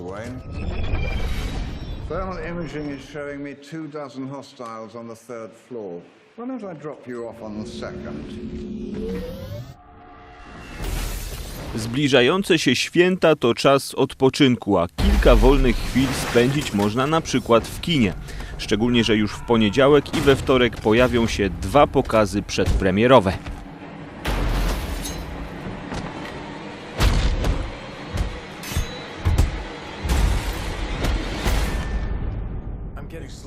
Wayne. Thermal imaging is showing me two dozen hostiles on the third floor. Why don't I drop you off on the second? Zbliżające się święta to czas odpoczynku, a kilka wolnych chwil spędzić można na przykład w kinie. Szczególnie, że już w poniedziałek i we wtorek pojawią się dwa pokazy przedpremierowe.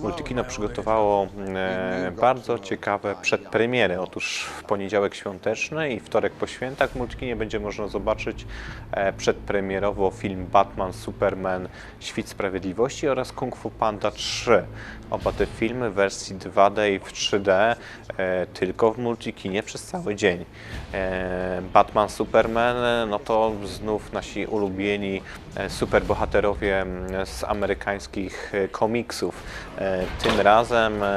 Multikino przygotowało e, bardzo ciekawe przedpremiery. Otóż w poniedziałek świąteczny i wtorek po świętach w Multikinie będzie można zobaczyć e, przedpremierowo film Batman, Superman, Świt Sprawiedliwości oraz Kung Fu Panda 3. Oba te filmy w wersji 2D i w 3D e, tylko w Multikinie przez cały dzień. Batman, Superman, no to znów nasi ulubieni superbohaterowie mm, z amerykańskich e, komiksów. E, Tym razem e,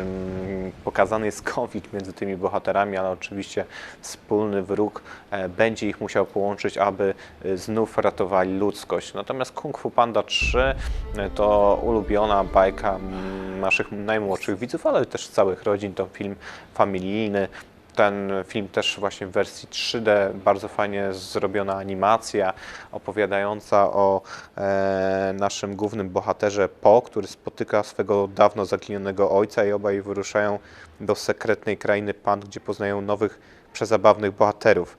mm, pokazany jest konflikt między tymi bohaterami, ale oczywiście wspólny wróg e, będzie ich musiał połączyć, aby e, znów ratowali ludzkość. Natomiast Kung Fu Panda 3 e, to ulubiona bajka mm, naszych najmłodszych widzów, ale też całych rodzin. To film familijny. Ten film też właśnie w wersji 3D, bardzo fajnie zrobiona animacja opowiadająca o e, naszym głównym bohaterze Po, który spotyka swego dawno zaginionego ojca i obaj wyruszają do sekretnej krainy Pan, gdzie poznają nowych, przezabawnych bohaterów.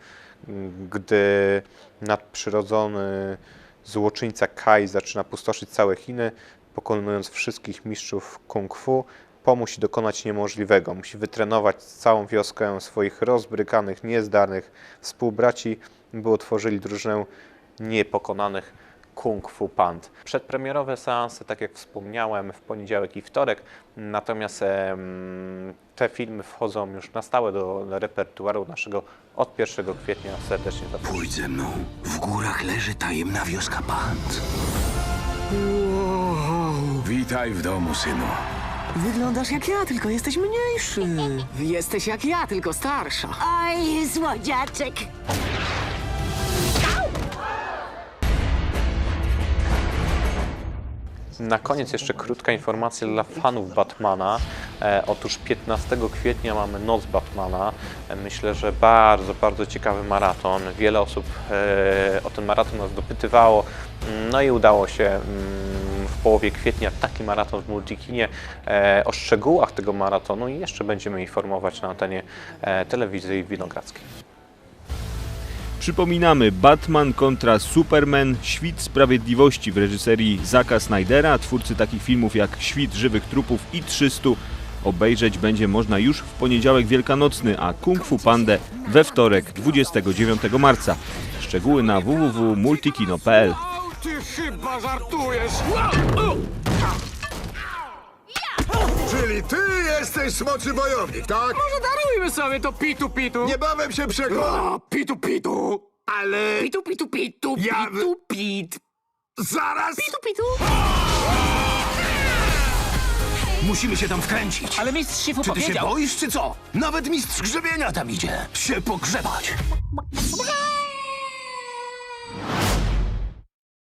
Gdy nadprzyrodzony złoczyńca Kai zaczyna pustoszyć całe Chiny, pokonując wszystkich mistrzów kung fu, Po musi dokonać niemożliwego. Musi wytrenować całą wioskę swoich rozbrykanych, niezdarnych współbraci, by utworzyli drużynę niepokonanych Kung Fu Pand. Przedpremierowe seanse, tak jak wspomniałem, w poniedziałek i wtorek, natomiast em, te filmy wchodzą już na stałe do repertuaru naszego od 1 kwietnia. Serdecznie zapraszam. Pójdź ze mną. W górach leży tajemna wioska Pant. Witaj w domu, synu. Wyglądasz jak ja, tylko jesteś mniejszy. Jesteś jak ja, tylko starsza. Oj, słodziaczek. Na koniec jeszcze krótka informacja dla fanów Batmana. E, otóż 15 kwietnia mamy Noc Batmana. E, myślę, że bardzo, bardzo ciekawy maraton. Wiele osób e, o ten maraton nas dopytywało. No i udało się mm, połowie kwietnia taki maraton w Multikinie. E, o szczegółach tego maratonu i jeszcze będziemy informować na antenie e, telewizji Winogradzkiej. Przypominamy Batman kontra Superman, Świt Sprawiedliwości w reżyserii Zacka Snydera, twórcy takich filmów jak Świt Żywych Trupów i 300. Obejrzeć będzie można już w poniedziałek wielkanocny, a Kung Fu Pandę we wtorek 29 marca. Szczegóły na www.multikino.pl Ty chyba żartujesz! Czyli ty jesteś smoczy wojownik, tak? Może darujmy sobie to pitu pitu? Niebawem się przekonam, O, pitu pitu! ale Pitu pitu pitu, Ja- pitu pit. zaraz... Pitu pitu! Musimy się tam wkręcić. Ale mistrz się Czy ty się powiedział. boisz, czy co? Nawet mistrz grzebienia tam idzie. Się pogrzebać.